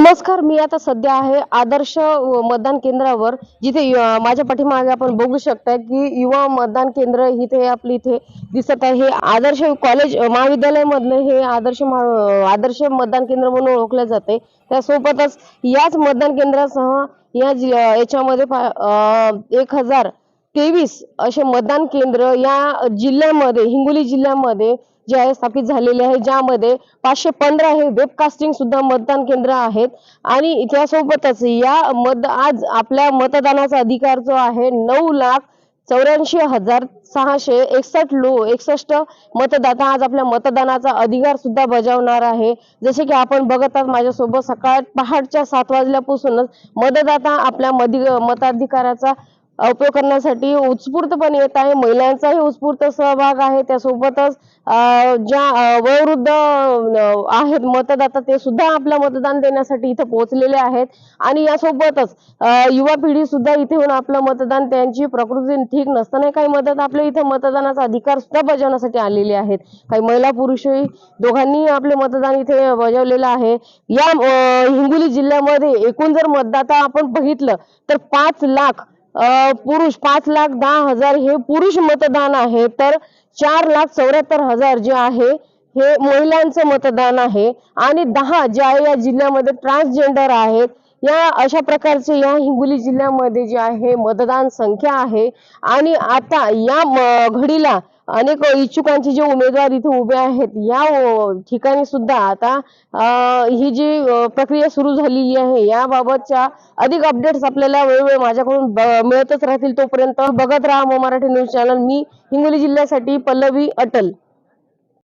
नमस्कार मी आता सध्या आहे आदर्श मतदान केंद्रावर जिथे माझ्या पाठीमागे आपण बघू शकता की युवा मतदान केंद्र इथे आपली इथे दिसत आहे. हे आदर्श कॉलेज महाविद्यालय मधलं हे आदर्श महा- आदर्श मतदान केंद्र म्हणून ओळखले जाते. त्यासोबतच याच मतदान केंद्रासह या याच्यामध्ये पा- एक हजार तेवीस असे मतदान केंद्र या जिल्ह्यामध्ये हिंगोली जिल्ह्यामध्ये जे आहे स्थापित झालेले आहे ज्यामध्ये पाचशे पंधरा हे वेबकास्टिंग सुद्धा मतदान केंद्र आहेत. आणि त्यासोबतच या मत आज आपल्या मतदानाचा अधिकार जो आहे नऊ लाख चौऱ्याऐंशी हजार सहाशे एकसष्ट लो एकसष्ट मतदाता आज आपल्या मतदानाचा अधिकार सुद्धा बजावणार आहे. जसे की आपण बघत आहात माझ्यासोबत सकाळ पहाटच्या सात वाजल्यापासूनच मतदाता आपल्या मधी मताधिकाराचा उपयोग करण्यासाठी उत्स्फूर्तपणे येत आहे. महिलांचाही उत्स्फूर्त सहभाग आहे. त्यासोबतच ज्या वयोवृद्ध आहेत मतदाता ते सुद्धा आपलं मतदान देण्यासाठी इथे पोहोचलेले आहेत. आणि यासोबतच युवा पिढी सुद्धा इथे येऊन आपलं मतदान त्यांची प्रकृती ठीक नसताना काही मदत आपल्या इथे मतदानाचा अधिकार सुद्धा बजावण्यासाठी आलेले आहेत. काही महिला पुरुषही दोघांनी आपले मतदान इथे बजावलेलं आहे. या हिंगोली जिल्ह्यामध्ये एकूण जर मतदाता आपण बघितलं तर पाच लाख पुरुष पाच लाख दहा हजार हे पुरुष मतदान आहे तर चार लाख चौऱ्याहत्तर हजार जे आहे हे महिलांचं मतदान आहे. आणि दहा जे आहे या जिल्ह्यामध्ये ट्रान्सजेंडर आहेत. या अशा प्रकारचे या हिंगोली जिल्ह्यामध्ये जे आहे मतदान संख्या आहे. आणि आता या म- घडीला अनेक इच्छुकांचे जे उमेदवार इथे उभे आहेत या ठिकाणी सुद्धा आता ही जी प्रक्रिया सुरू झालेली आहे याबाबतच्या अधिक अपडेट्स आपल्याला वेळोवेळी माझ्याकडून ब- मिळतच राहतील. तोपर्यंत बघत राहा मराठी न्यूज चॅनल मी हिंगोली जिल्ह्यासाठी पल्लवी अटल.